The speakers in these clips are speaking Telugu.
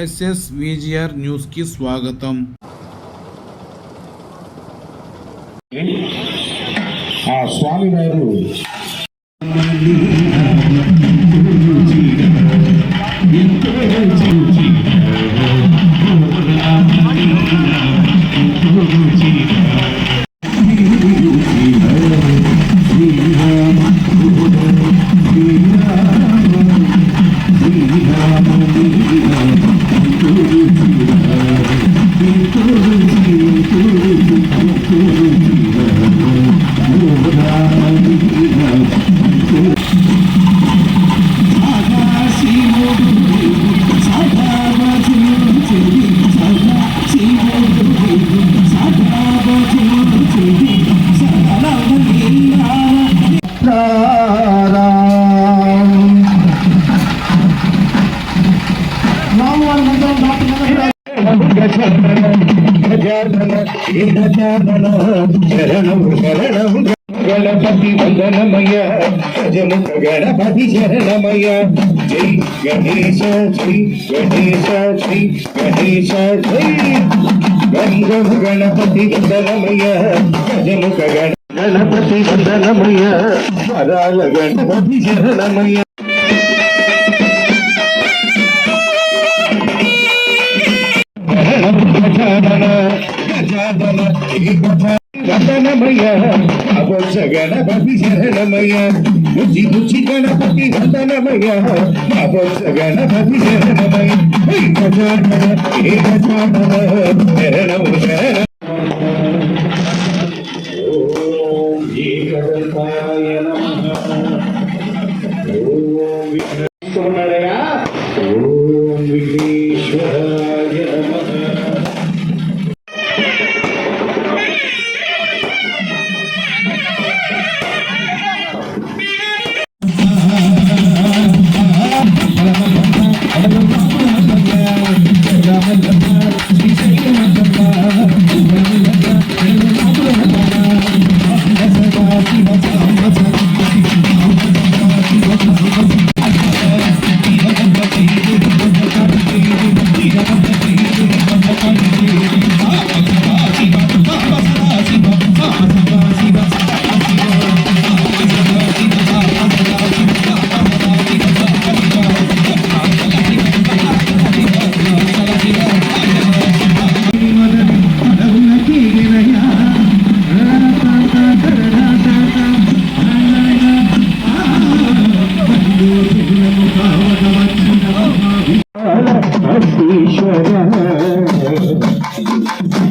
ఎస్ఎస్ విజిఆర్ న్యూస్ కి స్వాగతం ఆ స్వామి వారు గణపతి వందనమయ్య గజముఖ గణపతి శరణమయ్య జై గణేశ శ్రీ గణేశ శ్రీ గణేశ శ్రీ గంగం గణపతి వందనమయ్య గజముఖ గణ గణపతి వందనమయ్య పదాల గణపతి శరణమయ్య గజానన వందనమయ్య అబోస గణపతి శరణమయ్య రుచి రుచి గణపతి వందనమయ్య అబోస గణపతి శరణమయ్య హే గజానన హే గజానన శరణం శరణ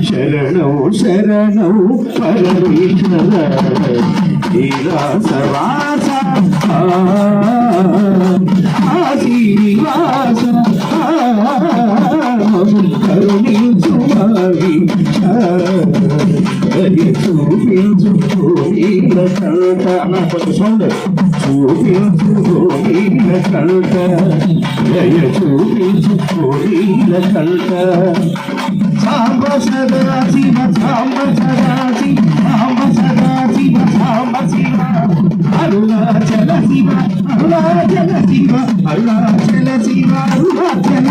శరణౌ శరణౌ పరమేశ్వర. శ్రీవాసవాస ఆశీర్వాస కరుణించు మావి చూపించు భూమిల కంట కొంచెం సౌండ్ చూపించు భూమిల కంట జయ చూపించు భూమిల కంట సాంబ సదా శివ సాంబ సదా శివ సాంబ సదా శివ సాంబ శివ అరుణాచల శివ అరుణాచల శివ అరుణాచల శివ అరుణాచల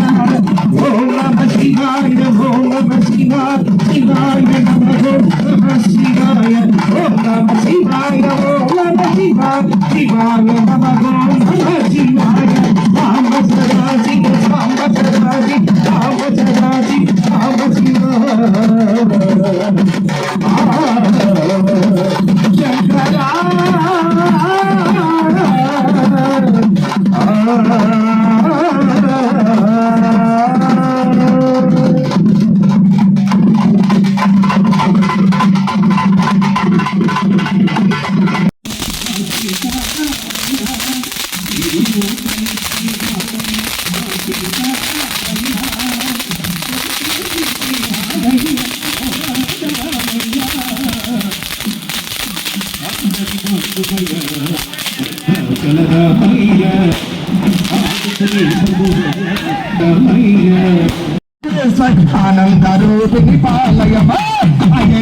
ఓం నమ శివాయ. ఓం నమ శివాయ. శివాయ నమ ఓం నమ శివాయ. ఓం నమ శివాయ. ఓం నమ శివాయ శివాయ నమ ఆనందరూపిణి పాలయమా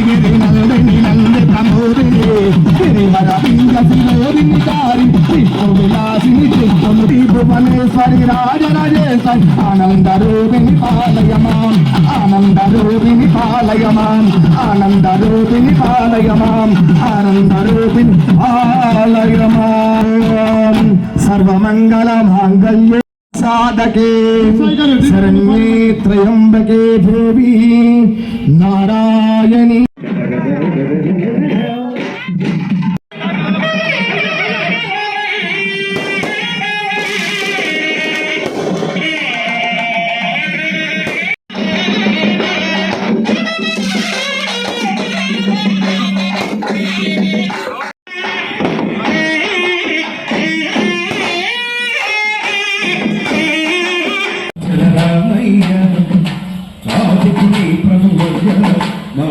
గిరి నందిని నంది ప్రమోదిని గిరివర వింద శిరోదిని కారి విష్ణు విలాసిని చిత్తుముడి భువనేశ్వరి రాజరాజేశ్వరి ఆనంద రూపిణి పాలయమాం ఆనంద రూపిణి పాలయమాం ఆనంద రూపిణి పాలయమాం ఆనంద రూపిణి పాలయమాం సర్వమంగళ మాంగళ్యే సాధకే శరణ్యే త్రయంబకే దేవి నారాయణి. మా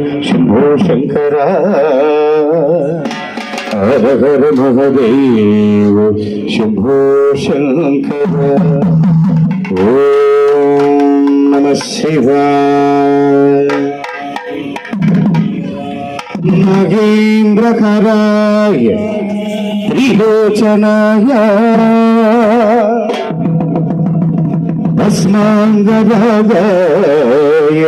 శంభో శంకర హర హర మహదేవ శంభో శంకర ఓం నమ శివాయ నాగేంద్రకరాయ త్రిలోచనాయ భస్మాంగరాగాయ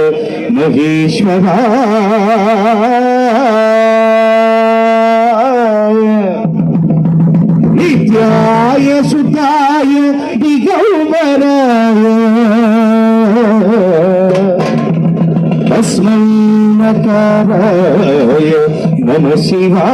మహేశ్వరాయ నిత్యాయ సుతాయ దిగౌమరాయ తస్మన్నకారాయ నమ శివా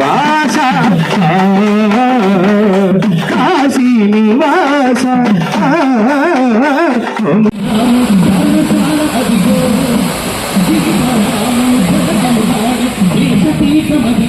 వాస కాశీ నివాస తీర్థ